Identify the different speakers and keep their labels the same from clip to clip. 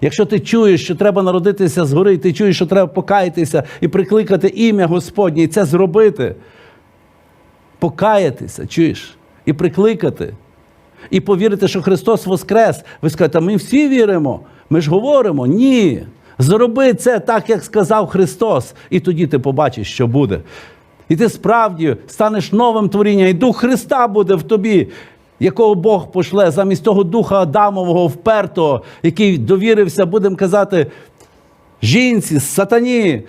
Speaker 1: Якщо ти чуєш, що треба народитися згори, ти чуєш, що треба покаятися і прикликати ім'я Господнє, і це зробити, покаятися, чуєш, і прикликати, і повірити, що Христос Воскрес. Ви скажете, ми всі віримо. Ми ж говоримо, ні. Зроби це так, як сказав Христос, і тоді ти побачиш, що буде. І ти справді станеш новим творінням, і Дух Христа буде в тобі, якого Бог пошле замість того духа Адамового впертого, який довірився, будемо казати, жінці, сатані,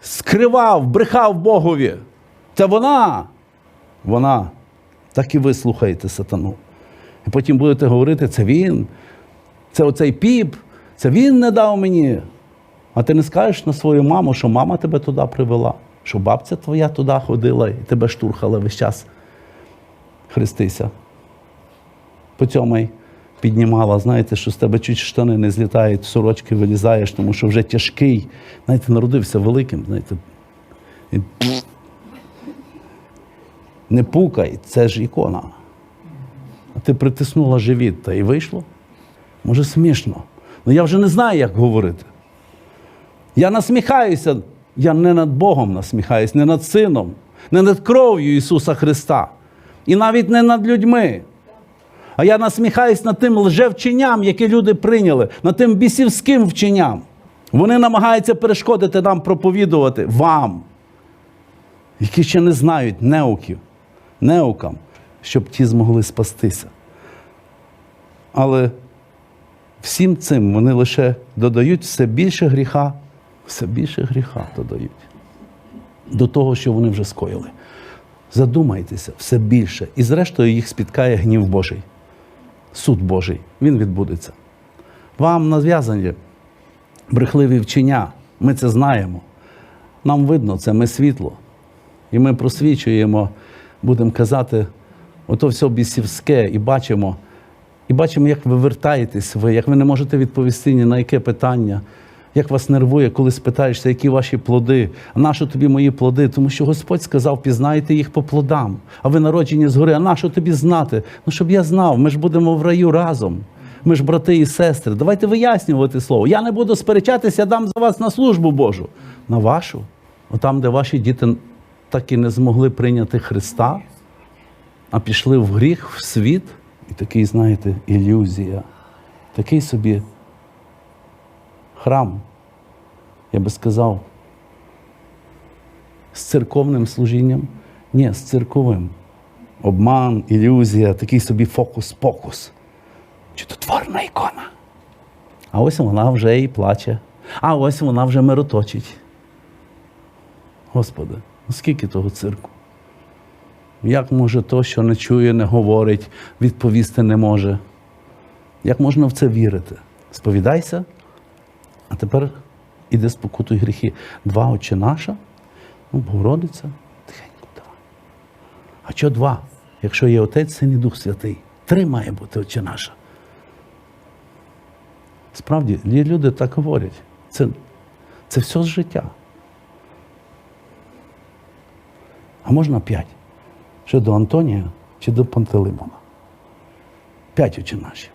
Speaker 1: скривав, брехав Богові. Це вона. Вона. Так і ви слухаєте сатану. І потім будете говорити, це він, це оцей піп, це він не дав мені. А ти не скажеш на свою маму, що мама тебе туди привела, що бабця твоя туди ходила і тебе штурхала весь час. Хрестися. По цьому піднімала, знаєте, що з тебе чуть штани не злітають, сорочки вилізаєш, тому що вже тяжкий. Знаєте, народився великим, знаєте. І... Не пукай, це ж ікона. А ти притиснула живіт та і вийшло. Може, смішно. Ну я вже не знаю, як говорити. Я насміхаюся, я не над Богом насміхаюсь, не над Сином, не над кров'ю Ісуса Христа. І навіть не над людьми. А я насміхаюсь над тим лжевченням, яке люди прийняли, над тим бісівським вченням. Вони намагаються перешкодити нам проповідувати вам, які ще не знають неуків, неукам, щоб ті змогли спастися. Але всім цим вони лише додають все більше гріха, все більше гріха додають до того, що вони вже скоїли. Задумайтеся все більше. І зрештою їх спіткає гнів Божий, суд Божий. Він відбудеться. Вам нав'язані брехливі вчення. Ми це знаємо. Нам видно це, ми світло. І ми просвічуємо, будемо казати, ото все бісівське, і бачимо, і бачимо, як ви вертаєтесь ви, як ви не можете відповісти ні на яке питання, як вас нервує, коли спитаєшся, які ваші плоди, а нащо тобі мої плоди? Тому що Господь сказав, пізнайте їх по плодам. А ви народжені згори, а нащо тобі знати? Ну, щоб я знав, ми ж будемо в раю разом. Ми ж брати і сестри. Давайте вияснювати слово. Я не буду сперечатися, дам за вас на службу Божу. На вашу. Отам, де ваші діти так і не змогли прийняти Христа, а пішли в гріх, в світ, і такий, знаєте, ілюзія. Такий собі храм, я би сказав, з церковним служінням, ні, з церковим. Обман, ілюзія, такий собі фокус-покус. Чудотворна ікона. А ось вона вже і плаче. А ось вона вже мироточить. Господи, ну скільки того цирку? Як може то, що не чує, не говорить, відповісти не може? Як можна в це вірити? Сповідайся, а тепер іди спокутуй гріхи. Два очі наша, ну, Богородиця, тихенько давай. А що два? Якщо є Отець, Син і Дух Святий. Три має бути очі наша. Справді, люди так говорять. Це, це все з життя. А можна п'ять. Що до Антонія чи до Пантелеймона. П'ять очі наші.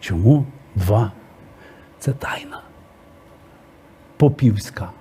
Speaker 1: Чому два? Це тайна. Попівська.